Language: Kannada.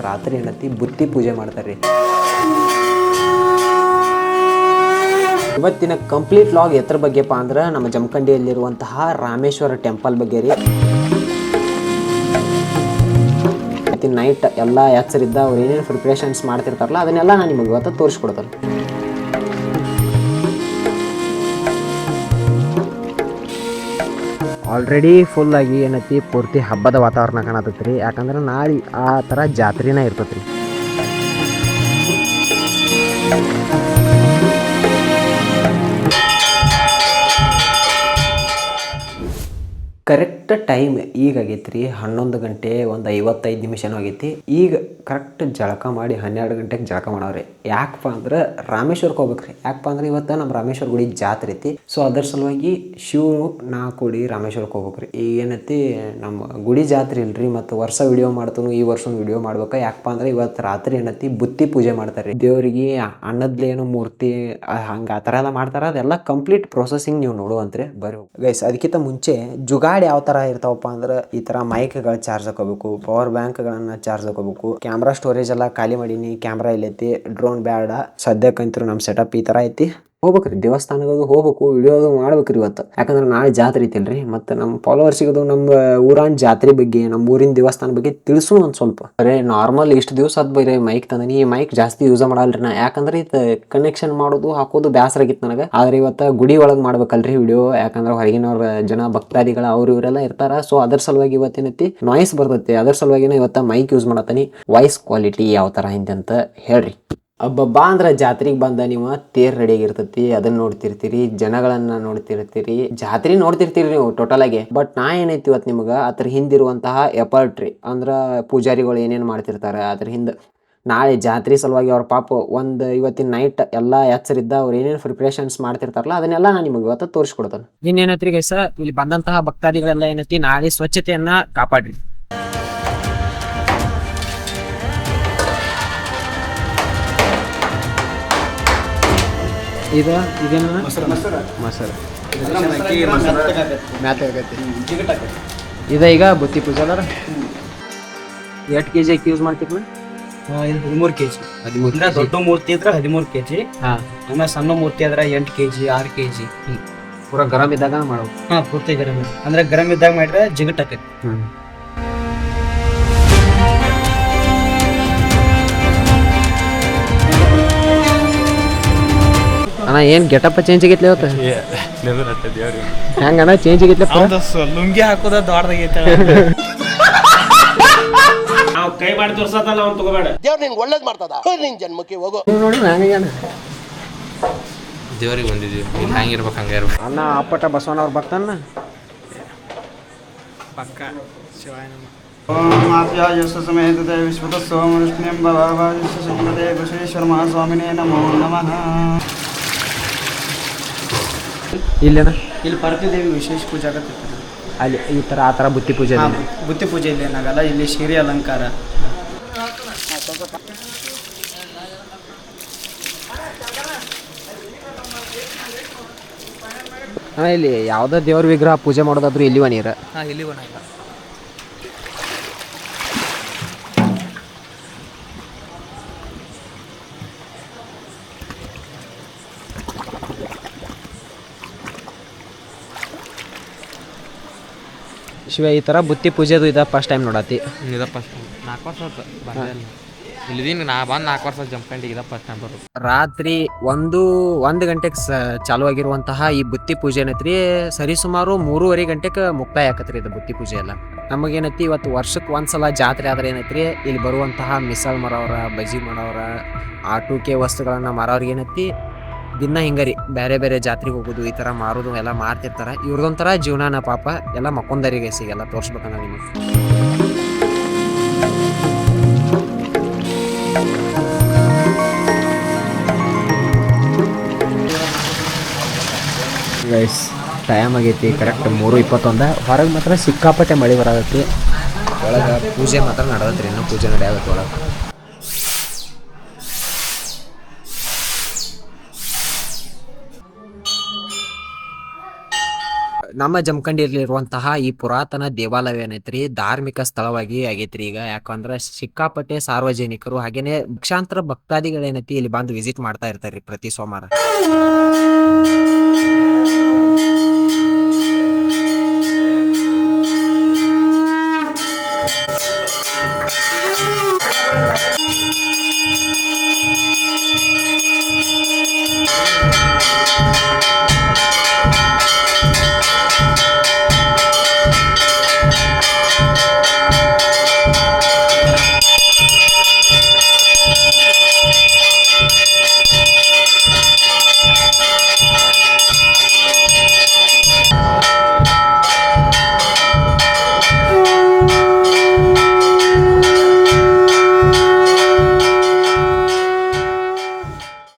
ರಾತ್ರಿ ಏನತ್ತಿ ಬುತ್ತಿ ಪೂಜೆ ಮಾಡ್ತಾರೆ ಇವತ್ತಿನ ಕಂಪ್ಲೀಟ್ ಲಾಗ್ ಎತ್ತರ ಬಗ್ಗೆಪ್ಪ ಅಂದ್ರೆ ನಮ್ಮ ಜಮಖಂಡಿಯಲ್ಲಿರುವಂತಹ ರಾಮೇಶ್ವರ ಟೆಂಪಲ್ ಬಗ್ಗೆ ರೀ. ನೈಟ್ ಎಲ್ಲ ಎಚ್ಚರಿದ್ದ ಅವ್ರು ಏನೇನು ಪ್ರಿಪ್ರೇಷನ್ಸ್ ಮಾಡ್ತಿರ್ತಾರಲ್ಲ, ಅದನ್ನೆಲ್ಲ ನಾನು ನಿಮಗೆ ಇವತ್ತು ತೋರಿಸ್ಕೊಡ್ತೇನೆ. ಆಲ್ರೆಡಿ ಫುಲ್ ಆಗಿ ಏನೈತಿ, ಪೂರ್ತಿ ಹಬ್ಬದ ವಾತಾವರಣ ಕಾಣತೈತಿ ರೀ ಯಾಕಂದ್ರೆ ನಾಳೆ ಆ ಥರ ಜಾತ್ರೆನೇ ಇರ್ತೈತಿ ರೀ ಕರೆಕ್ಟ್ ಟೈಮ್ ಈಗ ಆಗೈತಿ ರೀ ಹನ್ನೊಂದು ಗಂಟೆ ಒಂದು ಐವತ್ತೈದು ನಿಮಿಷನೂ ಆಗೈತಿ. ಈಗ ಕರೆಕ್ಟ್ ಜಳಕ ಮಾಡಿ ಹನ್ನೆರಡು ಗಂಟೆಗೆ ಜಳಕ ಮಾಡವ್ರಿ. ಯಾಕಪ್ಪ ಅಂದ್ರೆ ರಾಮೇಶ್ವರಕ್ಕೆ ಹೋಗ್ಬೇಕ್ರಿ. ಯಾಕಪ್ಪ ಅಂದ್ರೆ ಇವತ್ತು ನಮ್ಮ ರಾಮೇಶ್ವರ ಗುಡಿ ಜಾತ್ರೆ ಐತಿ. ಸೊ ಅದರ ಸಲುವಾಗಿ ಶಿವ ನಾ ಕೂಡಿ ರಾಮೇಶ್ವರಕ್ಕೆ ಹೋಗ್ಬೇಕ್ರಿ. ಈಗ ಏನೈತಿ ನಮ್ಮ ಗುಡಿ ಜಾತ್ರೆ ಇಲ್ರಿ ಮತ್ತು ವರ್ಷ ವಿಡಿಯೋ ಮಾಡ್ತಾನು, ಈ ವರ್ಷ ವಿಡಿಯೋ ಮಾಡ್ಬೇಕು. ಯಾಕಪ್ಪ ಅಂದ್ರೆ ಇವತ್ತು ರಾತ್ರಿ ಏನೈತಿ ಬುತ್ತಿ ಪೂಜೆ ಮಾಡ್ತಾರೆ ದೇವರಿಗೆ ಅನ್ನದ್ಲೇನು ಮೂರ್ತಿ ಹಂಗೆ ಆ ಥರ ಎಲ್ಲ ಮಾಡ್ತಾರ. ಅದೆಲ್ಲ ಕಂಪ್ಲೀಟ್ ಪ್ರೊಸೆಸಿಂಗ್ ನೀವು ನೋಡುವಂತ್ರಿ. ಬರೋ ಗೈಸ್ ಅದಕ್ಕಿಂತ ಮುಂಚೆ ಜುಗಾಡಿ ಯಾವ ಥರ ಇರ್ತಾವಪ್ಪ ಅಂದ್ರೆ ಈ ಥರ ಮೈಕ್ಗಳು ಚಾರ್ಜ್ ಹಾಕೋಬೇಕು ಪವರ್ ಬ್ಯಾಂಕ್ಗಳನ್ನು ಚಾರ್ಜ್ ಹಾಕೋಬೇಕು. ಕ್ಯಾಮ್ರಾ ಸ್ಟೋರೇಜ್ ಎಲ್ಲ ಖಾಲಿ ಮಾಡೀನಿ ಕ್ಯಾಮ್ರಾ ಇಲ್ಲೈತಿ ಡ್ರೋನ್ ಬೇಡ. ಸದ್ಯಕ್ಕಂತೂ ನಮ್ಮ ಸೆಟಪ್ ಈ ಥರ ಐತಿ. ಹೋಗ್ಬೇಕ್ರಿ. ದೇವಸ್ಥಾನಗಳು ಹೋಗ್ಬೇಕು ವಿಡಿಯೋ ಮಾಡ್ಬೇಕ್ರಿ ಇವತ್ತು. ಯಾಕಂದ್ರೆ ನಾಳೆ ಜಾತ್ರೆ ಐತಿಲ್ರಿ ಮತ್ತು ನಮ್ಮ ಫಾಲೋವರ್ಸಿಗದು ನಮ್ಮ ಊರಾನ್ ಜಾತ್ರೆ ಬಗ್ಗೆ, ನಮ್ಮ ಊರಿನ ದೇವಸ್ಥಾನ ಬಗ್ಗೆ ತಿಳಿಸು ಒಂದು ಸ್ವಲ್ಪ. ಅರೆ ನಾರ್ಮಲ್ ಇಷ್ಟು ದಿವಸ ಅದು ಬರೀ ಮೈಕ್ ತಂದನಿ. ಈ ಮೈಕ್ ಜಾಸ್ತಿ ಯೂಸ್ ಮಾಡಲ್ರಿ ನಾ. ಯಾಕಂದ್ರೆ ಇದು ಕನೆಕ್ಷನ್ ಮಾಡೋದು, ಹಾಕೋದು ಬ್ಯಾಸರ ಆಗಿತ್ತು ನನಗೆ. ಆದ್ರೆ ಇವತ್ತು ಗುಡಿ ಒಳಗೆ ಮಾಡ್ಬೇಕಲ್ರಿ ವಿಡಿಯೋ ಯಾಕಂದ್ರೆ ಹೊರಗಿನವ್ರ ಜನ ಭಕ್ತಾದಿಗಳ, ಅವ್ರು ಇವರೆಲ್ಲ ಇರ್ತಾರ. ಸೊ ಅದರ ಸಲುವಾಗಿ ಇವತ್ತೇನೈತಿ ನಾಯ್ಸ್ ಬರ್ತೈತಿ. ಅದರ ಸಲುವಾಗಿನ ಇವತ್ತ ಮೈಕ್ ಯೂಸ್ ಮಾಡತ್ತೀನಿ. ವಾಯ್ಸ್ ಕ್ವಾಲಿಟಿ ಯಾವ ಥರ ಹಿಂದೆ ಅಂತ ಹೇಳ್ರಿ. ಅಬ್ಬಬ್ಬಾ ಅಂದ್ರೆ ಜಾತ್ರೆಗೆ ಬಂದ ನೀವು ತೇರ್ ರೆಡಿ ಆಗಿರ್ತೈತಿ, ಅದನ್ನ ನೋಡ್ತಿರ್ತೀರಿ, ಜನಗಳನ್ನ ನೋಡ್ತಿರ್ತೀರಿ. ಜಾತ್ರೆ ನೋಡ್ತಿರ್ತೀರಿ ನೀವು ಟೋಟಲ್ ಆಗಿ. ಬಟ್ ನಾ ಏನೈತಿ ಇವತ್ತು ನಿಮ್ಗೆ, ಅದ್ರ ಹಿಂದಿರುವಂತಹ ಎಪರ್ಟ್ರಿ ಅಂದ್ರ ಪೂಜಾರಿಗಳು ಏನೇನು ಮಾಡ್ತಿರ್ತಾರೆ, ಅದ್ರ ಹಿಂದೆ ನಾಳೆ ಜಾತ್ರೆ ಸಲುವಾಗಿ ಅವ್ರ ಪಾಪ ಒಂದು ಇವತ್ತಿನ ನೈಟ್ ಎಲ್ಲ ಎಚ್ಚರಿದ್ದ ಅವ್ರು ಏನೇನು ಪ್ರಿಪ್ರೇಷನ್ಸ್ ಮಾಡ್ತಿರ್ತಾರಲ್ಲ, ಅದನ್ನೆಲ್ಲ ನಾನು ನಿಮಗೆ ಇವತ್ತು ತೋರಿಸ್ಕೊಡ್ತೇನೆ. ಇನ್ನೇನೈತ್ರಿ ಸರ್ ಇಲ್ಲಿ ಬಂದಂತಹ ಭಕ್ತಾದಿಗಳೆಲ್ಲ ಏನೈತಿ, ನಾಳೆ ಸ್ವಚ್ಛತೆಯನ್ನ ಕಾಪಾಡ್ರಿ. ಇದು ಇದೇನು ಮೊಸರು. ಮ್ಯಾತಾಗತ್ತೆ ಇದ ಈಗ ಬುತ್ತಿ ಪೂಜಾದಾರ? ಎಷ್ಟು ಕೆ ಜಿ ಅಕ್ಕಿ ಯೂಸ್ ಮಾಡ್ತೀವಿ ಹದಿಮೂರು ಕೆಜಿ. ಹದಿಮೂರು ಅಂದ್ರೆ ದೊಡ್ಡ ಮೂರ್ತಿ ಇದ್ರೆ ಹದಿಮೂರು ಕೆಜಿ. ಹಾಂ. ಆಮೇಲೆ ಸಣ್ಣ ಮೂರ್ತಿ ಆದ್ರೆ ಎಂಟು ಕೆಜಿ ಆರು ಕೆಜಿ. ಪೂರ ಗರಂ ಇದ್ದಾಗ ಮಾಡೋ ಹಾಂ ಪೂರ್ತಿ ಗರಂ. ಅಂದ್ರೆ ಗರಂ ಇದ್ದಾಗ ಮಾಡಿದ್ರೆ ಜಿಗಟ್ ಆಕೈತಿ ಅಣ್ಣ ಏನು ಗೆಟಪ್ಪ ಚೇಂಜ್ ಆಗೈತ್ಲಿ ಇವತ್ತು? ಹೆಂಗಣ್ಣ ಚೇಂಜ್ ಆಗೈತ್ಲಿ ಲುಂಗಿ ಹಾಕೋದ ದೊಡ್ಡದಾಗೈತೆ ನಾವು ಕೈ ಮಾಡಿ ತೋರ್ಸತ್ತಲ್ಲ ಅವ್ನು ತಗೋಬೇಡ. ದೇವ್ರು ನಿಂಗೆ ಒಳ್ಳೇದು ಮಾಡ್ತದ. ನಿನ್ ಜನ್ಮಕ್ಕೆ ಹೋಗೋ. ನೋಡಿ ಹೆಂಗಣ್ಣ ದೇವ್ರಿಗೆ ಬಂದಿದ್ದೀವಿ. ಇಲ್ಲಿ ಹಂಗಿರ್ಬೇಕು ಹಂಗೆ ಇರ್ಬೇಕು. ಅಣ್ಣ ಅಪ್ಪಟ ಬಸವಣ್ಣವ್ರು ಬರ್ತಾನ ಪಕ್ಕ ಶಿವಾಯ ಓಂ ಸೋಮ ಸಮೇತತೆ ವಿಶ್ವತ ಸೋಮವಿಷ್ಣುಂ ಭವಾವಾದಿಶ್ಯ ಸಂಗತೆ ಕುಶೇಶ್ವರ ಮಹಾಸ್ವಾಮಿನೇ ನಮೋ ನಮಃ. ಇಲ್ಲೇನ? ಇಲ್ಲಿ ಪಾರ್ವತಿದೇವಿ ವಿಶೇಷ ಪೂಜೆ ಆಗತ್ತೆ ಅಲ್ಲಿ ಈ ಥರ ಆ ಥರ ಬುತ್ತಿ ಪೂಜೆ ಬುತ್ತಿ ಪೂಜೆ ಇಲ್ಲಿ ಏನಾಗಲ್ಲ ಇಲ್ಲಿ ಶಿರಿ ಅಲಂಕಾರ. ಇಲ್ಲಿ ಯಾವುದೇ ದೇವ್ರ ವಿಗ್ರಹ ಪೂಜೆ ಮಾಡೋದಾದ್ರೂ ಇಲ್ಲಿ ನೀರು? ಹಾ ಇಲ್ಲಿ. ಒಣಗಿಲ್ಲ ಶಿವ ಈ ಥರ ಬುತ್ತಿ ಪೂಜೆದು ಇದು ಫಸ್ಟ್ ಟೈಮ್ ನೋಡತ್ತಿ ಇದ ಫಸ್ಟ್ ನಾಲ್ಕು ವರ್ಷ ಆಯ್ತು ಬಂದೇ ಇಲ್ಲ ಇಲ್ಲಿದೀನಿ ನಾ ಬಂದು ನಾಲ್ಕು ವರ್ಷ ಜಂಪ್ಕಂಡು ಇದ ಫಸ್ಟ್ ಟೈಮ್ ಬರೋದು. ರಾತ್ರಿ ಒಂದು ಒಂದು ಗಂಟೆಗೆ ಸ ಚಾಲು ಆಗಿರುವಂತಹ ಈ ಬುತ್ತಿ ಪೂಜೆ ಏನೈತ್ರಿ ಸರಿಸುಮಾರು ಮೂರುವರೆ ಗಂಟೆಗೆ ಮುಕ್ತಾಯ ಆಕತ್ರಿ ಇದು ಬುತ್ತಿ ಪೂಜೆ ಎಲ್ಲ. ನಮಗೇನೈತಿ ಇವತ್ತು ವರ್ಷಕ್ಕೆ ಒಂದ್ಸಲ ಜಾತ್ರೆ ಆದ್ರೆ ಏನೈತ್ರಿ ಇಲ್ಲಿ ಬರುವಂತಹ ಮಿಸಲ್ ಮರವ್ರ ಬಜಿ ಮಾಡೋರ ಆಟೋಕೆ ವಸ್ತುಗಳನ್ನ ಮಾರೋರಿಗೆ ಏನೈತಿ ದಿನ ಹಿಂಗರಿ ಬೇರೆ ಬೇರೆ ಜಾತ್ರೆಗೆ ಹೋಗೋದು ಈ ಥರ ಮಾರೋದು ಎಲ್ಲ ಮಾರ್ತಿರ್ತಾರ ಇವ್ರದೊಂಥರ ಜೀವನಾನ ಪಾಪ ಎಲ್ಲ ಮಕ್ಕೊಂದರಿಗೆ ಸಿಗಲ್ಲ ತೋರಿಸ್ಬೇಕನ್ನ ನಿಮಗೆ. ಗೈಸ್ ಟೈಮ್ ಆಗೈತಿ ಕರೆಕ್ಟ್ ಮೂರು ಇಪ್ಪತ್ತೊಂದ. ಹೊರಗೆ ಮಾತ್ರ ಸಿಕ್ಕಾಪಟ್ಟೆ ಮಳೆ ಬರತೈತಿ. ಒಳಗೆ ಪೂಜೆ ಮಾತ್ರ ನಡೆದತ್ರಿ ಇನ್ನೂ ಪೂಜೆ ನಡೆಯತ್ತೆ ಒಳಗೆ. ನಮ್ಮ ಜಮಖಂಡಿಯಲ್ಲಿರುವಂತಹ ಈ ಪುರಾತನ ದೇವಾಲಯ ಏನೈತ್ರಿ? ಧಾರ್ಮಿಕ ಸ್ಥಳವಾಗಿ ಆಗೈತ್ರಿ ಈಗ. ಯಾಕಂದ್ರೆ ಸಿಕ್ಕಾಪಟ್ಟೆ ಸಾರ್ವಜನಿಕರು ಹಾಗೇನೆ ಲಕ್ಷಾಂತರ ಭಕ್ತಾದಿಗಳೇನೈತಿ ಇಲ್ಲಿ ಬಂದು ವಿಸಿಟ್ ಮಾಡ್ತಾ ಇರ್ತಾರ್ರಿ ಪ್ರತಿ ಸೋಮವಾರ.